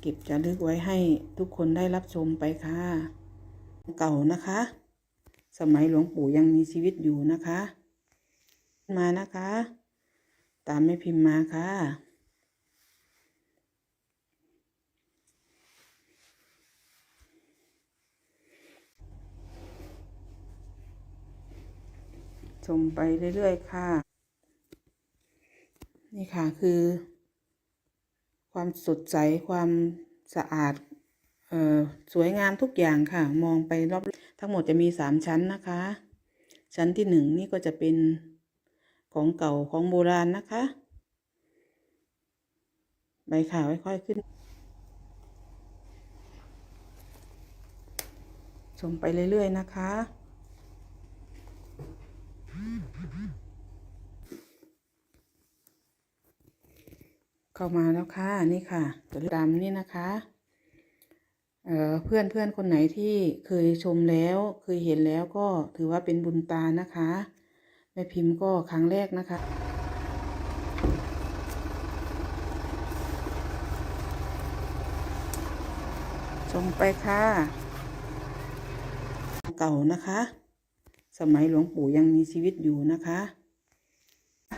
เก็บจะลึกไว้ให้ทุกคนได้รับชมไปค่ะ เก่านะคะ สมัยหลวงปู่ยังมีชีวิตอยู่นะคะ มานะคะ ตามไม่พิมพ์มาค่ะชมไปเรื่อยๆค่ะ นี่ค่ะคือ ความสดใสความสะอาดออสวยงามทุกอย่างค่ะ มองไปรอบทั้งหมดจะมีสามชั้นนะคะ ชั้นที่หนึ่งนี่ก็จะเป็นของเก่าของโบราณนะคะใบขาวค่อยๆขึ้น ชมไปเรื่อยๆนะคะ เข้ามาแล้วค่ะนี่ค่ะตัวดำนี่นะคะเเพื่อนเพื่อนคนไหนที่เคยชมแล้วเคยเห็นแล้วก็ถือว่าเป็นบุญตานะคะแม่พิมพ์ก็ครั้งแรกนะคะชมไปค่ะเก่านะคะ สมัยหลวงปู่ยังมีชีวิตอยู่นะคะ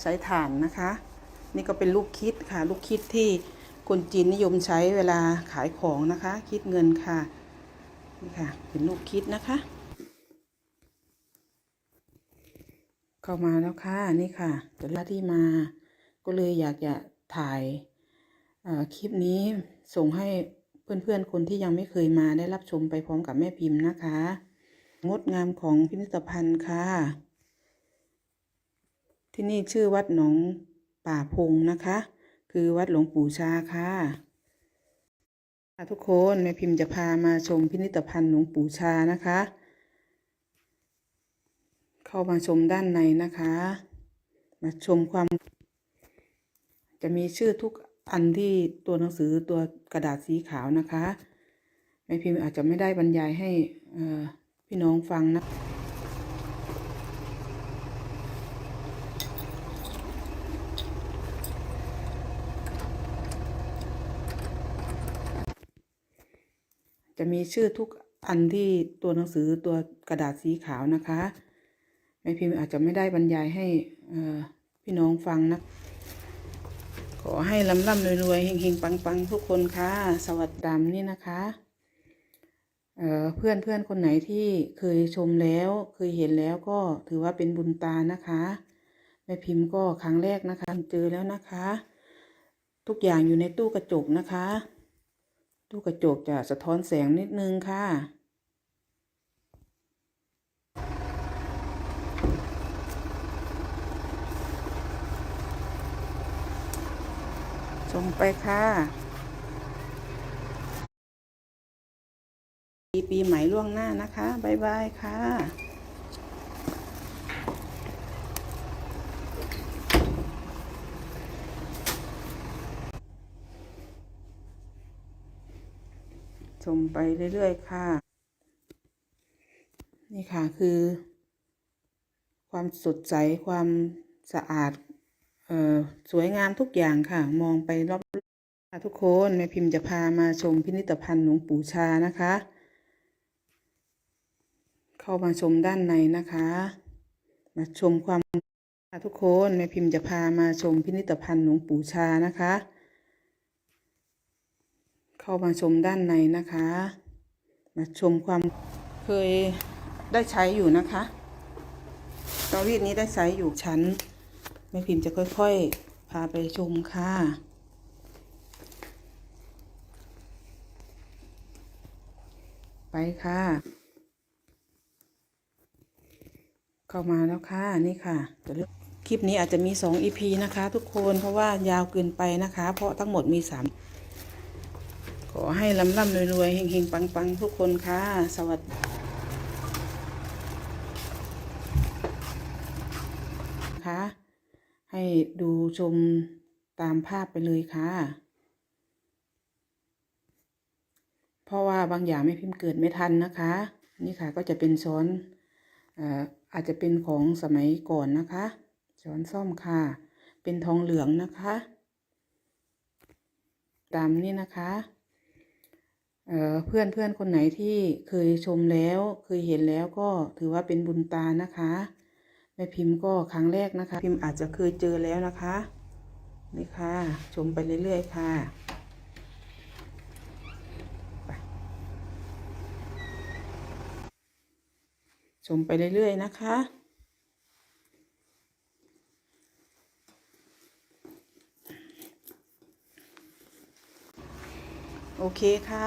ใช้ถ่านนะคะ นี่ก็เป็นลูกคิดค่ะ ลูกคิดที่คนจีนนิยมใช้เวลาขายของนะคะ คิดเงินค่ะ นี่ค่ะ เป็นลูกคิดนะคะ เข้ามาแล้วค่ะนี่ค่ะตัวละที่มา ก็เลยอยากจะถ่ายคลิปนี้ส่งให้เพื่อนๆ คนที่ยังไม่เคยมาได้รับชมไปพร้อมกับแม่พิมพ์นะคะ งดงามของพิพิธภัณฑ์ค่ะ ที่นี่ชื่อวัดหนอง ป่าพงนะคะ คือวัดหลวงปู่ชาค่ะทุกคนแม่พิมพ์จะพามาชมพิพิธภัณฑ์หลวงปู่ชานะคะ เข้ามาชมด้านในนะคะ มาชมความ จะมีชื่อทุกอันที่ตัวหนังสือตัวกระดาษสีขาวนะคะแม่พิมพ์อาจจะไม่ได้บรรยายให้พี่น้องฟังนะ จะมีชื่อทุกอันที่ตัวหนังสือตัวกระดาษสีขาวนะคะแม่พิมพ์อาจจะไม่ได้บรรยายให้พี่น้องฟังนะ ขอให้ลำล่ำรวยๆเฮงๆ ปังๆ ทุกคนค่ะ สวัสดีดำนี่นะคะเเพื่อนเพื่อนคนไหนที่เคยชมแล้วเคยเห็นแล้วก็ถือว่าเป็นบุญตานะคะแม่พิมพ์ก็ครั้งแรกนะคะ เจอแล้วนะคะ ทุกอย่างอยู่ในตู้กระจกนะคะ ตู้กระจกจะสะท้อนแสงนิดนึงค่ะชมไปค่ะปีปีใหม่ล่วงหน้านะคะ บ๊ายบายค่ะ ชมไปเรื่อยๆค่ะ นี่ค่ะคือ ความสดใสความสะอาดเอ่อสวยงามทุกอย่างค่ะ มองไปรอบค่ะทุกคนแม่พิมพ์จะพามาชมพิพิธภัณฑ์หลวงปู่ชานะคะ เข้ามาชมด้านในนะคะ มาชมความทุกคนแม่พิมพ์จะพามาชมพิพิธภัณฑ์หลวงปู่ชานะคะ เข้ามาชมด้านในนะคะ มาชมความเคยได้ใช้อยู่นะคะเตารีดนี้ได้ใช้อยู่ชั้นแม่พิมพ์จะค่อยๆ พาไปชมค่ะไปค่ะ เข้ามาแล้วค่ะนี่ค่ะจะเลือกคลิปนี้อาจจะมีสอง EP นะคะ ทุกคนเพราะว่ายาวเกินไปนะคะ เพราะทั้งหมดมีสาม อให้ลำล่ำรวยๆเฮงๆ ปังๆ ทุกคนค่ะ สวัสดีค่ะให้ดูชมตามภาพไปเลยค่ะ เพราะว่าบางอย่างไม่พิมพ์เกิดไม่ทันนะคะ นี่ค่ะก็จะเป็นช้อนเอ่ออาจจะเป็นของสมัยก่อนนะคะ ช้อนซ่อมค่ะ เป็นทองเหลืองนะคะ ตามนี่นะคะ เพื่อนเพื่อนคนไหนที่เคยชมแล้วเคยเห็นแล้วก็ถือว่าเป็นบุญตานะคะแม่พิมพ์ก็ครั้งแรกนะคะ พิมพ์อาจจะเคยเจอแล้วนะคะนี่ค่ะ ชมไปเรื่อย ๆ ค่ะชมไปเรื่อย ๆ นะคะ โอเคค่ะ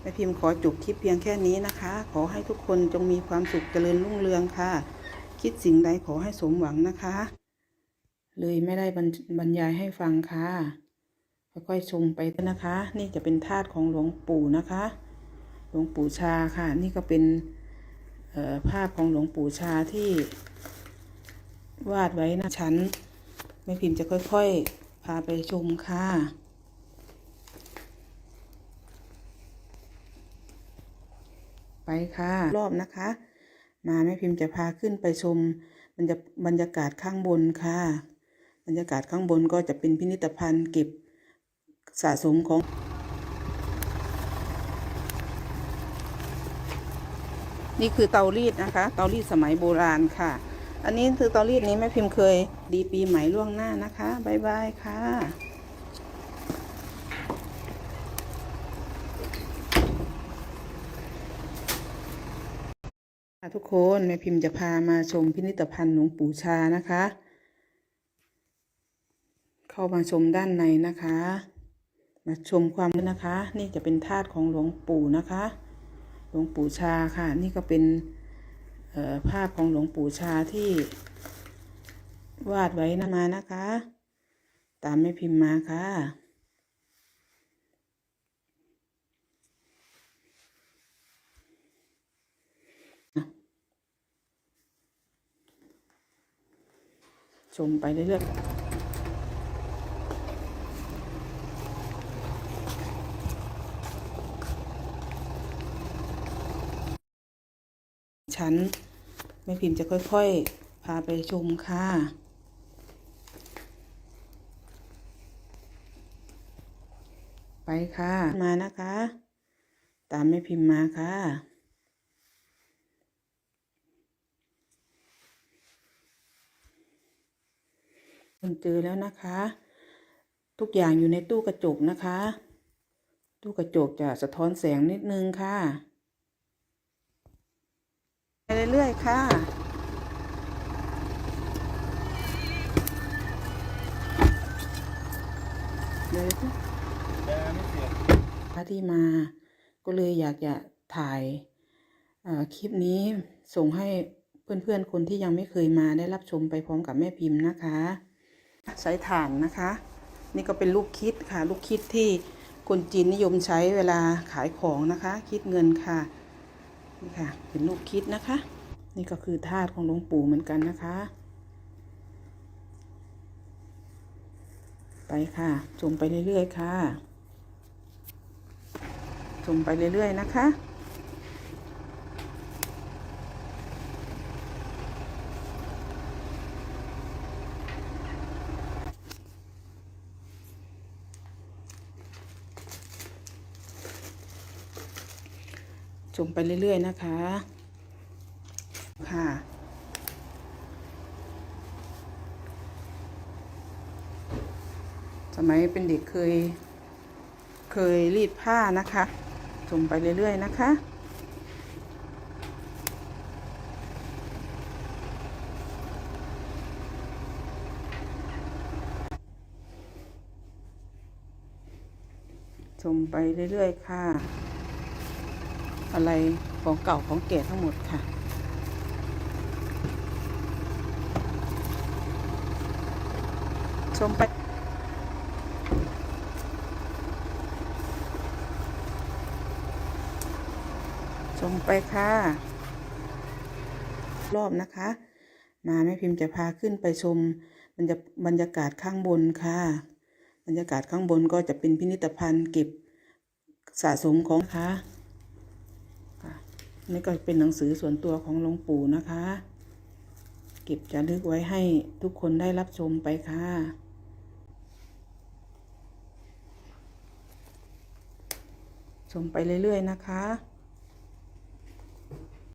แม่พิมพ์ขอจบคลิปเพียงแค่นี้นะคะ ขอให้ทุกคนจงมีความสุขเจริญรุ่งเรืองค่ะ คิดสิ่งใดขอให้สมหวังนะคะ เลยไม่ได้บรรยายให้ฟังค่ะค่อยๆชมไปนะคะ นี่จะเป็นธาตุของหลวงปู่นะคะ หลวงปู่ชาค่ะ นี่ก็เป็นภาพของหลวงปู่ชาที่วาดไว้นะชั้นแม่พิมพ์จะค่อยๆ พาไปชมค่ะ ไปค่ะ รอบนะคะ มาแม่พิมพ์จะพาขึ้นไปชมบรรยาบรรยากาศข้างบนค่ะ บรรยากาศข้างบนก็จะเป็นพิพิธภัณฑ์เก็บสะสมของนี่คือเตารีดนะคะ เตารีดสมัยโบราณค่ะ อันนี้คือเตารีดนี้แม่พิมพ์เคยดีปีใหม่ล่วงหน้านะคะ บ๊ายบายค่ะ ทุกคนแม่พิมพ์จะพามาชมพิพิธภัณฑ์หลวงปู่ชานะคะ เข้ามาชมด้านในนะคะ มาชมความนะคะ นี่จะเป็นธาตุของหลวงปู่นะคะ หลวงปู่ชาค่ะ นี่ก็เป็นภาพของหลวงปู่ชาที่วาดไว้นะมานะคะ ตามแม่พิมพ์มาค่ะ ชมไปเรื่อยๆชั้นแม่พิมพ์จะค่อยๆ พาไปชมค่ะไปค่ะ มานะคะ ตามแม่พิมพ์มาค่ะ คนเจอแล้วนะคะ ทุกอย่างอยู่ในตู้กระจกนะคะ ตู้กระจกจะสะท้อนแสงนิดนึงค่ะไปเรื่อยๆค่ะเดี๋ยพระที่มาก็เลยอยากจะถ่ายคลิปนี้ส่งให้เพื่อนๆ คนที่ยังไม่เคยมาได้รับชมไปพร้อมกับแม่พิมพ์นะคะ ใช้ถ่านนะคะ นี่ก็เป็นลูกคิดค่ะ ลูกคิดที่คนจีนนิยมใช้เวลาขายของนะคะ คิดเงินค่ะนี่ค่ะเป็นลูกคิดนะคะ นี่ก็คือธาตุของหลวงปู่เหมือนกันนะคะ ไปค่ะชมไปเรื่อยๆค่ะชมไปเรื่อยๆนะคะ ไปเรื่อย ๆ นะคะ ค่ะสมัยเป็นเด็กเคย เคยรีดผ้านะคะชมไปเรื่อย ๆ นะคะ ชมไปเรื่อย ๆ ค่ะ อะไรของเก่าของแก่ทั้งหมดค่ะ ชมไปชมไปค่ะ รอบนะคะ มาแม่พิมพ์จะพาขึ้นไปชมบรรยาบรรยากาศข้างบนค่ะ บรรยากาศข้างบนก็จะเป็นพิพิธภัณฑ์เก็บสะสมของะค่ะ นี่ก็เป็นหนังสือส่วนตัวของหลวงปู่นะคะ เก็บจะลึกไว้ให้ทุกคนได้รับชมไปค่ะชชมไปเรื่อยๆนะคะ